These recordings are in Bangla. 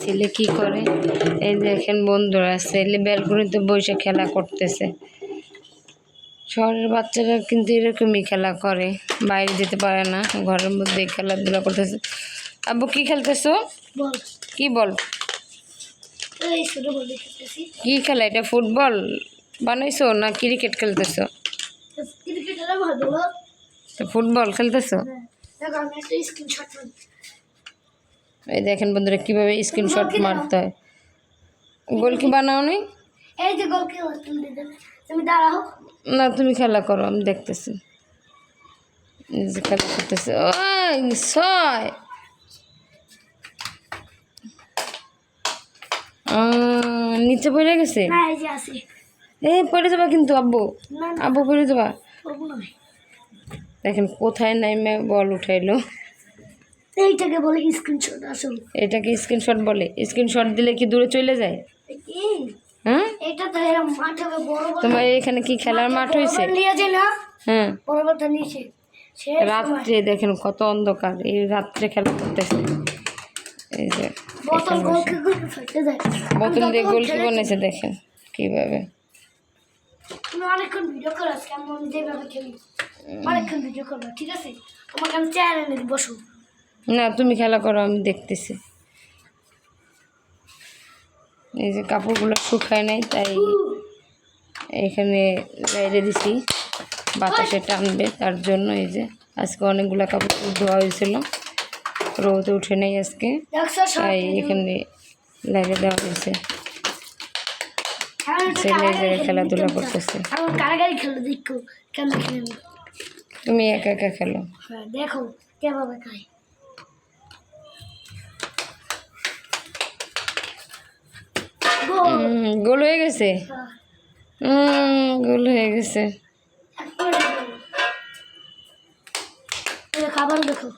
ছেলে কি করে? এই দেখেন বন্ধুরা ছেলে ব্যালকনিতে বসে খেলা করতেছে। শহরের বাচ্চারা কিন্তু এরকমই খেলা করে বাইরে যেতে পারে না ঘরের মধ্যে খেলাধুলা করতেছে। আব্বু কি খেলতেছো? কি বল? কি খেলা? এটা ফুটবল বানাইছো না ক্রিকেট খেলতেছো? ফুটবল খেলতেছো হ্যাঁ দেখো আমি একটা স্ক্রিনশট এই দেখেন বন্ধুরা কীভাবে স্ক্রিনশট মারতে হয়। গোল কি বানাও নি? এই যে গোল কে তুমি দাঁড়াও। না তুমি খেলা করো আমি দেখতেছি। এই যে খেলা করতেছে। ওই ছয় নিচে পড়ে গেছে? এই এ পড়ে যাবা কিন্তু আব্বু। আব্বু পড়ে যাবা। দেখেন কোথায় নাইমে বল উঠাইলো। এইটাকে বলে স্ক্রিনশট আসল। এটাকে স্ক্রিনশট বলে। স্ক্রিনশট দিলে কি দূরে চলে যায়? হ্যাঁ এটা তো এরকম মাঠে বড় বড় তোমার এখানে কি খেলার মাঠ হয়েছে? নিয়ে যায় না হ্যাঁ বড় বড় নিচে রাত্রে দেখেন কত অন্ধকার। এই রাত্রে খেলা করতেছে। এই যে বোতল দিয়ে। গোল কি খেলেছি। দেখেন কীভাবে। তুমি অনেকক্ষণ ভিডিও করো আজকে আমি যেভাবে খেলি। অনেকক্ষণ ভিডিও করব ঠিক আছে? তোমাকে আমি চেয়ার এনে দিই, বসো না তুমি খেলা করো আমি দেখতেছি। এই যে কাপড়গুলো শুকায় নাই তাই এখানে বাইরে দিছি। বাতাসে টানবে তার জন্য এই যে আজকে অনেকগুলো কাপড় ধোয়া হয়েছিল। রোদ উঠে নেই আজকে তাই এখানে লাগিয়ে দেওয়া হয়েছে। ছেলে খেলাধুলা করতেছে। তুমি একা একা খেলো। হ্যাঁ দেখো কেভাবে গোল। হয়ে গেছে? গোল হয়ে গেছে। খাবার দেখো।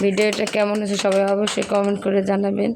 ভিডিওটা কেমন হয়েছে সবাই অবশ্যই কমেন্ট করে জানাবেন।